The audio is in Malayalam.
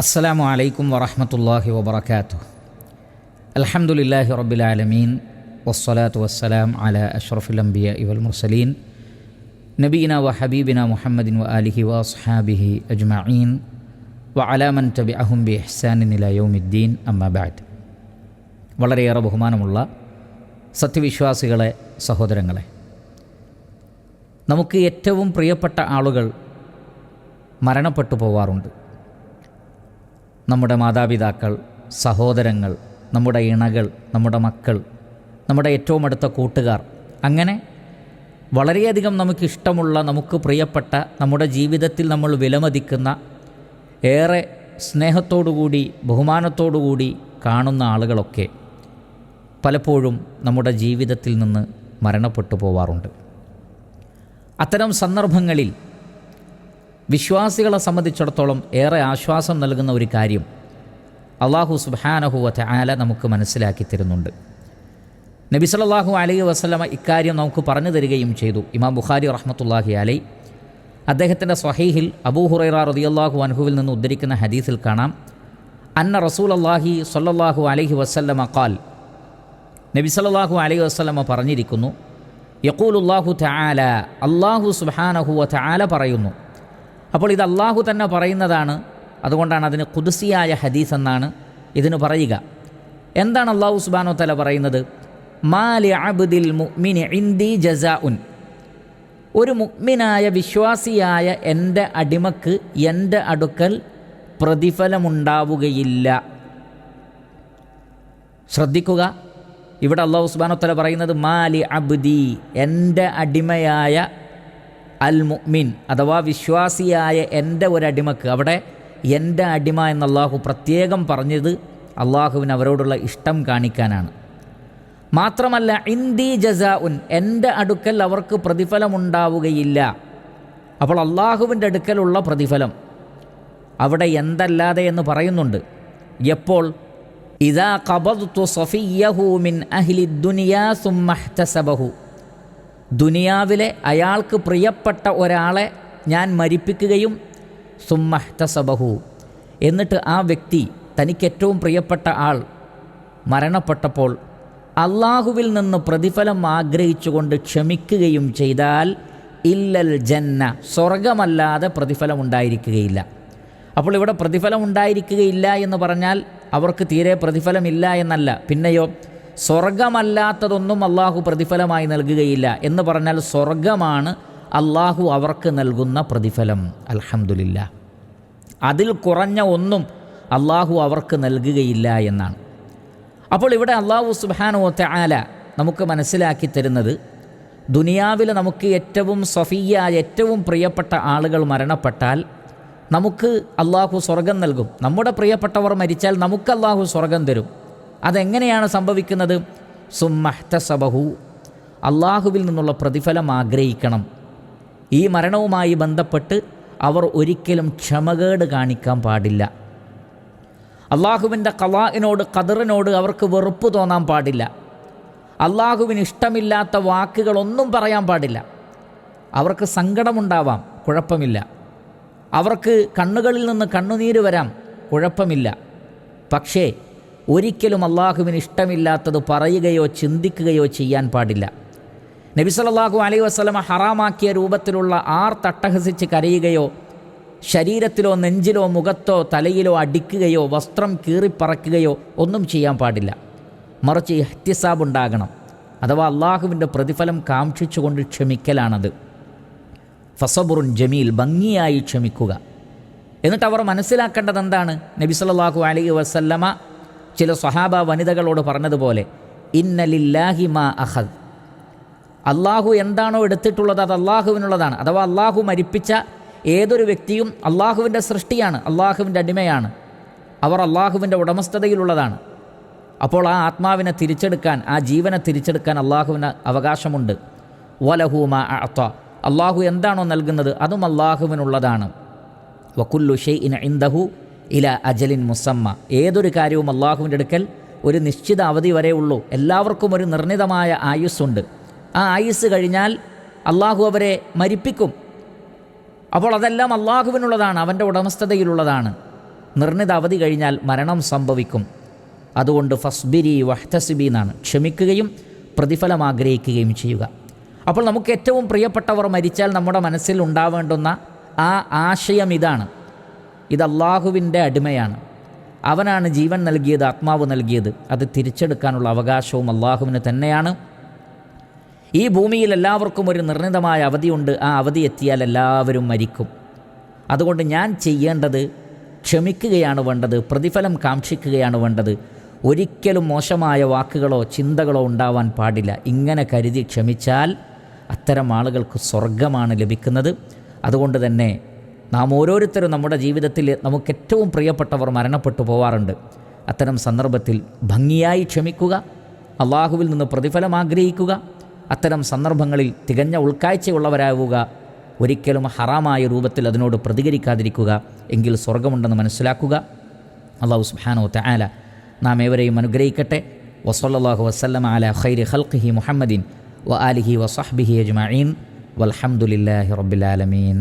അസ്സലാമു അലൈക്കും വറഹമത്തല്ലാഹി വബർക്കാത്തു അലഹമുല്ലാഹി റബ്ബിലാലമീൻ വസ്സലാത്തു വസ്സലാം അല അഷ്റഫുൽ അംബിയ ഇവൽ മുർസലീൻ. നബീന വ ഹബീബിന മുഹമ്മദിൻ വ അലിഹി വസ്ഹാബിഹി അജ്മഈൻ. വ അലാമൻ തബി അഹും ബി ഇഹ്സാനിൻ ഇല യൗമിദ്ദീൻ. അമ്മബാദ് വളരെയേറെ ബഹുമാനമുള്ള സത്യവിശ്വാസികളെ സഹോദരങ്ങളെ. നമുക്ക് ഏറ്റവും പ്രിയപ്പെട്ട ആളുകൾ മരണപ്പെട്ടു പോവാറുണ്ട്. നമ്മുടെ മാതാപിതാക്കൾ സഹോദരങ്ങൾ നമ്മുടെ ഇണകൾ നമ്മുടെ മക്കൾ നമ്മുടെ ഏറ്റവും അടുത്ത കൂട്ടുകാർ. അങ്ങനെ വളരെയധികം നമുക്കിഷ്ടമുള്ള നമുക്ക് പ്രിയപ്പെട്ട നമ്മുടെ ജീവിതത്തിൽ നമ്മൾ വിലമതിക്കുന്ന ഏറെ സ്നേഹത്തോടുകൂടി ബഹുമാനത്തോടുകൂടി കാണുന്ന ആളുകളൊക്കെ പലപ്പോഴും നമ്മുടെ ജീവിതത്തിൽ നിന്ന് മരണപ്പെട്ടു പോവാറുണ്ട്. അത്തരം സന്ദർഭങ്ങളിൽ വിശ്വാസികളെ സംബന്ധിച്ചിടത്തോളം ഏറെ ആശ്വാസം നൽകുന്ന ഒരു കാര്യം അള്ളാഹു സുബാനഹുവറ്റ ആല നമുക്ക് മനസ്സിലാക്കി തരുന്നുണ്ട്. നബി സല്ലല്ലാഹു അലൈഹി വസല്ലമ ഇക്കാര്യം നമുക്ക് പറഞ്ഞു തരികയും ചെയ്തു. ഇമാം ബുഖാരി റഹ്മത്തുല്ലാഹി അലൈ. അദ്ദേഹത്തിന്റെ സ്വഹീഹിൽ അബൂഹുറൈറ റളിയല്ലാഹു അൻഹുവിൽ നിന്ന് ഉദ്ധരിക്കുന്ന ഹദീസിൽ കാണാം. അന്ന റസൂൽ അള്ളാഹി സൊല്ലാഹു അലൈഹി വസല്ലമ കാൽ നബി സല്ലല്ലാഹു അലൈഹി വസല്ലമ പറഞ്ഞിരിക്കുന്നു യഖൂലുല്ലാഹു തആല അള്ളാഹു സുബ്ഹാനഹു വ തആല പറയുന്നു അപ്പോൾ ഇത് അള്ളാഹു തന്നെ പറയുന്നതാണ്. അതുകൊണ്ടാണ് അതിന് കുതിസിയായ ഹദീസ് എന്നാണ് ഇതിന് പറയുക. എന്താണ് അള്ളാഹു സുബാനോ തല പറയുന്നത്? മാലി അബ്ദിൽ മുഅ്മിനി ഇന്ദി ജസാഉൻ. ഒരു മുഗ്മിനായ വിശ്വാസിയായ എന്റെ അടിമക്ക് എന്റെ അടുക്കൽ പ്രതിഫലമുണ്ടാവുകയില്ല. ശ്രദ്ധിക്കുക. ഇവിടെ അള്ളാഹു സുബാനോത്തല പറയുന്നത് മാലി അബ്ദി എന്റെ അടിമയായ അൽ മുഅ്മിൻ അഥവാ വിശ്വാസിയായ എന്റെ ഒരടിമക്ക്. അവിടെ എന്റെ അടിമ എന്ന് അള്ളാഹു പ്രത്യേകം പറഞ്ഞത് അള്ളാഹുവിന് അവരോടുള്ള ഇഷ്ടം കാണിക്കാനാണ്. മാത്രമല്ല ഇന്ദി ജസാ ഉൻ എന്റെ അടുക്കൽ അവർക്ക് പ്രതിഫലമുണ്ടാവുകയില്ല. അപ്പോൾ അള്ളാഹുവിന്റെ അടുക്കലുള്ള പ്രതിഫലം അവിടെ എന്തല്ലാതെ എന്ന് പറയുന്നുണ്ട്. എപ്പോൾ? ഇതാ കബദ്തു സഫിയഹു മിൻ അഹ്ലി ദുനിയാ സുമ്മഹ്തസബഹു. ദുനിയാവിലെ അയാൾക്ക് പ്രിയപ്പെട്ട ഒരാളെ ഞാൻ മരിപ്പിക്കുകയും സുമ്മഹ്തസബഹു എന്നിട്ട് ആ വ്യക്തി തനിക്കേറ്റവും പ്രിയപ്പെട്ട ആൾ മരണപ്പെട്ടപ്പോൾ അള്ളാഹുവിൽ നിന്ന് പ്രതിഫലം ആഗ്രഹിച്ചുകൊണ്ട് ക്ഷമിക്കുകയും ചെയ്താൽ ഇല്ലൽ ജന്ന സ്വർഗമല്ലാതെ പ്രതിഫലം ഉണ്ടായിരിക്കുകയില്ല അപ്പോൾ ഇവിടെ പ്രതിഫലം ഉണ്ടായിരിക്കുകയില്ല എന്ന് പറഞ്ഞാൽ അവർക്ക് തീരെ പ്രതിഫലമില്ല എന്നല്ല. പിന്നെയോ സ്വർഗമല്ലാത്തതൊന്നും അള്ളാഹു പ്രതിഫലമായി നൽകുകയില്ല എന്ന് പറഞ്ഞാൽ സ്വർഗമാണ് അള്ളാഹു അവർക്ക് നൽകുന്ന പ്രതിഫലം. അലഹമുല്ല അതിൽ കുറഞ്ഞ ഒന്നും അള്ളാഹു അവർക്ക് നൽകുകയില്ല എന്നാണ്. അപ്പോൾ ഇവിടെ അള്ളാഹു സുബാനോ ആല നമുക്ക് മനസ്സിലാക്കി തരുന്നത് ദുനിയാവിൽ നമുക്ക് ഏറ്റവും സഫിയായ ഏറ്റവും പ്രിയപ്പെട്ട ആളുകൾ മരണപ്പെട്ടാൽ നമുക്ക് അള്ളാഹു സ്വർഗം നൽകും. നമ്മുടെ പ്രിയപ്പെട്ടവർ മരിച്ചാൽ നമുക്ക് അള്ളാഹു സ്വർഗം തരും. അതെങ്ങനെയാണ് സംഭവിക്കുന്നത്? സുമ്മഹ്തസബഹു അള്ളാഹുവിൽ നിന്നുള്ള പ്രതിഫലം ആഗ്രഹിക്കണം. ഈ മരണവുമായി ബന്ധപ്പെട്ട് അവർ ഒരിക്കലും ക്ഷമകേട് കാണിക്കാൻ പാടില്ല. അള്ളാഹുവിന്റെ കലാഇനോട് കതിറിനോട് അവർക്ക് വെറുപ്പ് തോന്നാൻ പാടില്ല. അള്ളാഹുവിന് ഇഷ്ടമില്ലാത്ത വാക്കുകളൊന്നും പറയാൻ പാടില്ല. അവർക്ക് സങ്കടമുണ്ടാവാം കുഴപ്പമില്ല. അവർക്ക് കണ്ണുകളിൽ നിന്ന് കണ്ണുനീര് വരാം കുഴപ്പമില്ല. പക്ഷേ ഒരിക്കലും അള്ളാഹുവിന് ഇഷ്ടമില്ലാത്തത് പറയുകയോ ചിന്തിക്കുകയോ ചെയ്യാൻ പാടില്ല. നബി സല്ലല്ലാഹു അലൈഹി വസല്ലമ ഹറാമാക്കിയ രൂപത്തിലുള്ള ആർ തട്ടഹസിച്ച് കരയുകയോ ശരീരത്തിലോ നെഞ്ചിലോ മുഖത്തോ തലയിലോ അടിക്കുകയോ വസ്ത്രം കീറിപ്പറക്കുകയോ ഒന്നും ചെയ്യാൻ പാടില്ല. മറിച്ച് ഇഹ്തിസാബ് ഉണ്ടാകണം. അഥവാ അള്ളാഹുവിന്റെ പ്രതിഫലം കാക്ഷിച്ചുകൊണ്ട് ക്ഷമിക്കലാണത്. ഫസബുറുൻ ജമീൽ ഭംഗിയായി ക്ഷമിക്കുക. എന്നിട്ട് അവർ മനസ്സിലാക്കേണ്ടത് എന്താണ് നബി സല്ലല്ലാഹു അലൈഹി വസല്ലമ ചില സ്വഹാബ വനിതകളോട് പറഞ്ഞതുപോലെ ഇന്നലില്ലാഹി മാ അഹദ്. അള്ളാഹു എന്താണോ എടുത്തിട്ടുള്ളത് അത് അള്ളാഹുവിനുള്ളതാണ് അഥവാ അള്ളാഹു മരിപ്പിച്ച ഏതൊരു വ്യക്തിയും അള്ളാഹുവിന്റെ സൃഷ്ടിയാണ് അള്ളാഹുവിന്റെ അടിമയാണ്. അവർ അള്ളാഹുവിന്റെ ഉടമസ്ഥതയിലുള്ളതാണ്. അപ്പോൾ ആ ആത്മാവിനെ തിരിച്ചെടുക്കാൻ ആ ജീവനെ തിരിച്ചെടുക്കാൻ അള്ളാഹുവിന് അവകാശമുണ്ട്. വലഹൂമ അത്ത അള്ളാഹു എന്താണോ നൽകുന്നത് അതും അള്ളാഹുവിനുള്ളതാണ് വക്കുല്ലു ഷെയ് ഇൻ ഇന്ദഹു ഇല അജലിൻ മുസമ്മ. ഏതൊരു കാര്യവും അള്ളാഹുവിന്റെ അടുക്കൽ ഒരു നിശ്ചിത അവധി വരെ ഉള്ളൂ. എല്ലാവർക്കും ഒരു നിർണിതമായ ആയുസ്സുണ്ട്. ആ ആയുസ് കഴിഞ്ഞാൽ അള്ളാഹു അവരെ മരിപ്പിക്കും. അപ്പോൾ അതെല്ലാം അള്ളാഹുവിനുള്ളതാണ് അവന്റെ ഉടമസ്ഥതയിലുള്ളതാണ്. നിർണിത അവധി കഴിഞ്ഞാൽ മരണം സംഭവിക്കും. അതുകൊണ്ട് ഫസ്ബിരി വഹ്തസിബി എന്നാണ്. ക്ഷമിക്കുകയും പ്രതിഫലം ആഗ്രഹിക്കുകയും ചെയ്യുക. അപ്പോൾ നമുക്ക് ഏറ്റവും പ്രിയപ്പെട്ടവർ മരിച്ചാൽ നമ്മുടെ മനസ്സിൽ ഉണ്ടാവേണ്ടുന്ന ആ ആശയം ഇതാണ്. ഇത് അള്ളാഹുവിന്റെ അടിമയാണ്. അവനാണ് ജീവൻ നൽകിയത് ആത്മാവ് നൽകിയത്. അത് തിരിച്ചെടുക്കാനുള്ള അവകാശവും അള്ളാഹുവിന് തന്നെയാണ്. ഈ ഭൂമിയിൽ എല്ലാവർക്കും ഒരു നിർണിതമായ അവധിയുണ്ട്. ആ അവധി എത്തിയാൽ എല്ലാവരും മരിക്കും. അതുകൊണ്ട് ഞാൻ ചെയ്യേണ്ടത് ക്ഷമിക്കുകയാണ് വേണ്ടത് പ്രതിഫലം കാക്ഷിക്കുകയാണ് വേണ്ടത്. ഒരിക്കലും മോശമായ വാക്കുകളോ ചിന്തകളോ ഉണ്ടാവാൻ പാടില്ല. ഇങ്ങനെ കരുതി ക്ഷമിച്ചാൽ അത്തരം ആളുകൾക്ക് സ്വർഗമാണ് ലഭിക്കുന്നത്. അതുകൊണ്ട് തന്നെ നാം ഓരോരുത്തരും നമ്മുടെ ജീവിതത്തിൽ നമുക്ക് ഏറ്റവും പ്രിയപ്പെട്ടവർ മരണപ്പെട്ടു പോവാറുണ്ട്. അത്തരം സന്ദർഭത്തിൽ ഭംഗിയായി ക്ഷമിക്കുക അള്ളാഹുവിൽ നിന്ന് പ്രതിഫലം ആഗ്രഹിക്കുക അത്തരം സന്ദർഭങ്ങളിൽ തികഞ്ഞ ഉൾക്കാഴ്ചയുള്ളവരാവുക ഒരിക്കലും ഹറാമായ രൂപത്തിൽ അതിനോട് പ്രതികരിക്കാതിരിക്കുക എങ്കിൽ സ്വർഗമുണ്ടെന്ന് മനസ്സിലാക്കുക. അള്ളാഹു സുബ്ഹാനഹു തആല നാം ഏവരെയും അനുഗ്രഹിക്കട്ടെ. വസല്ലല്ലാഹു വസ്ലം അല ഖൈരി ഖൽഖിഹി മുഹമ്മദീൻ വ ആലിഹി വസഹ്ബിഹി അജ്മീൻ വലഹമുല്ലാഹി റബ്ബിൽ ആലമീൻ.